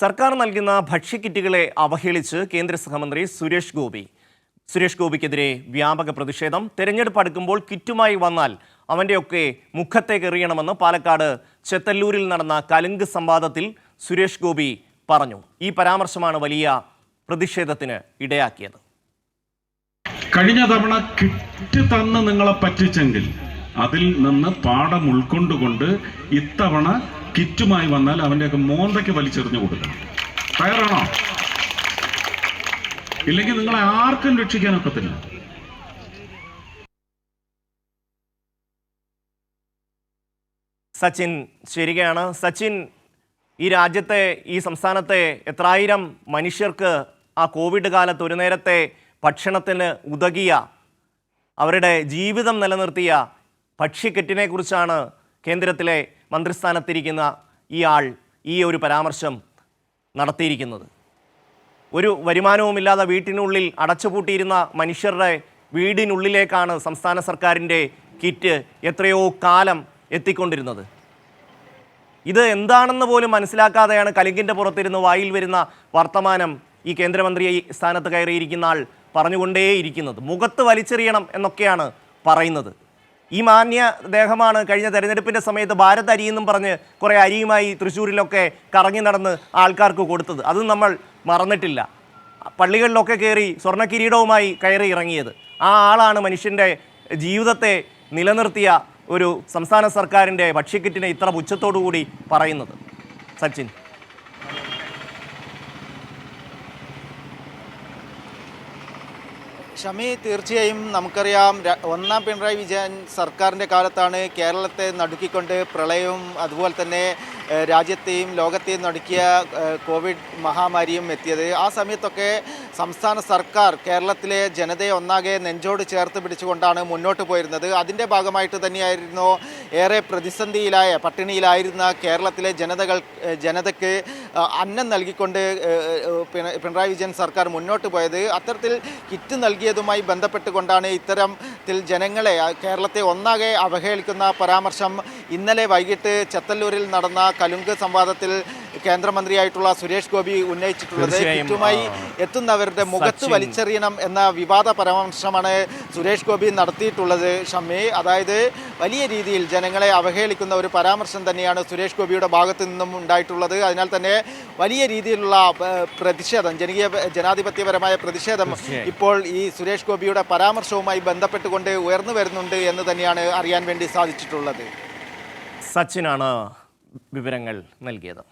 സർക്കാർ നൽകുന്ന ഭക്ഷ്യക്കിറ്റുകളെ അവഹേളിച്ച് കേന്ദ്ര സഹമന്ത്രി സുരേഷ് ഗോപി. സുരേഷ് ഗോപിക്കെതിരെ വ്യാപക പ്രതിഷേധം. തെരഞ്ഞെടുപ്പ് അടുക്കുമ്പോൾ കിറ്റുമായി വന്നാൽ അവന്റെയൊക്കെ മുഖത്തേക്ക് എറിയണമെന്ന് പാലക്കാട് ചെത്തല്ലൂരിൽ നടന്ന കലുങ്ക് സംവാദത്തിൽ സുരേഷ് ഗോപി പറഞ്ഞു. ഈ പരാമർശമാണ് വലിയ പ്രതിഷേധത്തിന് ഇടയാക്കിയത്. കഴിഞ്ഞ തവണ കിറ്റ് തന്ന് നിങ്ങളെ പറ്റിച്ചെങ്കിൽ അതിൽ നിന്ന് പാഠം ഉൾക്കൊണ്ടുകൊണ്ട് ഇത്തവണ കിറ്റുമായി വന്നാൽ അവന്റെയൊക്കെ മോന്തയ്ക്ക് വലിച്ചെറിഞ്ഞു കൊടുക്കണം. തയ്യാറാണോ? ഇല്ലെങ്കിൽ നിങ്ങളെ ആർക്കും രക്ഷിക്കാനൊക്കത്തില്ല. സച്ചിൻ ശരികയാണ് സച്ചിൻ ഈ രാജ്യത്തെ ഈ സംസ്ഥാനത്തെ എത്രായിരം മനുഷ്യർക്ക് ആ കോവിഡ് കാലത്ത് ഒരു നേരത്തെ ഭക്ഷണത്തിന് ഉതകിയ അവരുടെ ജീവിതം നിലനിർത്തിയ ഭക്ഷ്യക്കെറ്റിനെ കുറിച്ചാണ് കേന്ദ്രത്തിലെ മന്ത്രിസ്ഥാനത്തിരിക്കുന്ന ഈ ആൾ ഈ ഒരു പരാമർശം നടത്തിയിരിക്കുന്നത്. ഒരു വരുമാനവുമില്ലാതെ വീട്ടിനുള്ളിൽ അടച്ചുപൂട്ടിയിരുന്ന മനുഷ്യരുടെ വീടിനുള്ളിലേക്കാണ് സംസ്ഥാന സർക്കാരിന്റെ കിറ്റ് എത്രയോ കാലം എത്തിക്കൊണ്ടിരുന്നത്. ഇത് എന്താണെന്ന് പോലും മനസ്സിലാക്കാതെയാണ് കലിങ്കിന്റെ പുറത്തിരുന്ന് വായിൽ വരുന്ന വർത്തമാനം ഈ കേന്ദ്രമന്ത്രി സ്ഥാനത്ത് കയറിയിരിക്കുന്ന ആൾ പറഞ്ഞുകൊണ്ടേയിരിക്കുന്നത്. മുഖത്ത് വലിച്ചെറിയണം എന്നൊക്കെയാണ് പറയുന്നത്. ഈ മാന്യ ദേഹമാണ് കഴിഞ്ഞ തെരഞ്ഞെടുപ്പിന്റെ സമയത്ത് ഭാരത് അരിയെന്നും പറഞ്ഞ് കുറേ അരിയുമായി തൃശ്ശൂരിലൊക്കെ കറങ്ങി നടന്ന് ആൾക്കാർക്ക് കൊടുത്തത്. അത് നമ്മൾ മറന്നിട്ടില്ല. പള്ളികളിലൊക്കെ കയറി സ്വർണ കിരീടവുമായി കയറി ഇറങ്ങിയത്. ആ ആളാണ് മനുഷ്യന്റെ ജീവിതത്തെ നിലനിർത്തിയ ഒരു സംസ്ഥാന സർക്കാരിന്റെ ഭക്ഷ്യക്കിറ്റിനെ ഇത്ര പുച്ഛത്തോടു കൂടി പറയുന്നത്. സച്ചിൻ. ഷമി തീർച്ചയായും നമുക്കറിയാം ഒന്നാം പിണറായി വിജയൻ സർക്കാരിന്റെ കാലത്താണ് കേരളത്തെ നടുക്കിക്കൊണ്ട് പ്രളയവും അതുപോലെ തന്നെ രാജ്യത്തെയും ലോകത്തെയും നടുക്കിയ കോവിഡ് മഹാമാരിയും എത്തിയത്. ആ സമയത്തൊക്കെ സംസ്ഥാന സർക്കാർ കേരളത്തിലെ ജനതയെ ഒന്നാകെ നെഞ്ചോട് ചേർത്ത് പിടിച്ചുകൊണ്ടാണ് മുന്നോട്ട് പോയിരുന്നത്. അതിന്റെ ഭാഗമായിട്ട് തന്നെയായിരുന്നു ഏറെ പ്രതിസന്ധിയിലായ പട്ടിണിയിലായിരുന്ന കേരളത്തിലെ ജനതകൾ ജനതയ്ക്ക് അന്നം നൽകിക്കൊണ്ട് പിണറായി വിജയൻ സർക്കാർ മുന്നോട്ട് പോയത്. അത്തരത്തിൽ കിറ്റ് നൽകിയതുമായി ബന്ധപ്പെട്ടുകൊണ്ടാണ് ഇത്തരത്തിൽ ജനങ്ങളെ കേരളത്തെ ഒന്നാകെ അവഹേളിക്കുന്ന പരാമർശം. ഇന്നലെ വൈകിട്ട് ചെത്തല്ലൂരിൽ നടന്ന കലുങ്ക് സംവാദത്തിൽ കേന്ദ്രമന്ത്രിയായിട്ടുള്ള സുരേഷ് ഗോപി ഉന്നയിച്ചിട്ടുള്ളത് കിറ്റുമായി എത്തുന്നവരുടെ മുഖത്ത്. വലിച്ചെറിയണം എന്ന വിവാദ പരാമർശമാണ് സുരേഷ് ഗോപി നടത്തിയിട്ടുള്ളത്. ഷമ്മി അതായത് വലിയ രീതിയിൽ ജനങ്ങളെ അവഹേളിക്കുന്ന ഒരു പരാമർശം തന്നെയാണ് സുരേഷ് ഗോപിയുടെ ഭാഗത്തു നിന്നും ഉണ്ടായിട്ടുള്ളത്. അതിനാൽ തന്നെ വലിയ രീതിയിലുള്ള പ്രതിഷേധം ജനകീയ ജനാധിപത്യപരമായ പ്രതിഷേധം ഇപ്പോൾ ഈ സുരേഷ് ഗോപിയുടെ പരാമർശവുമായി ബന്ധപ്പെട്ടുകൊണ്ട് ഉയർന്നു വരുന്നുണ്ട് എന്ന് തന്നെയാണ് അറിയാൻ വേണ്ടി സാധിച്ചിട്ടുള്ളത്. സച്ചിനാണ് വിവരങ്ങൾ നൽകിയത്.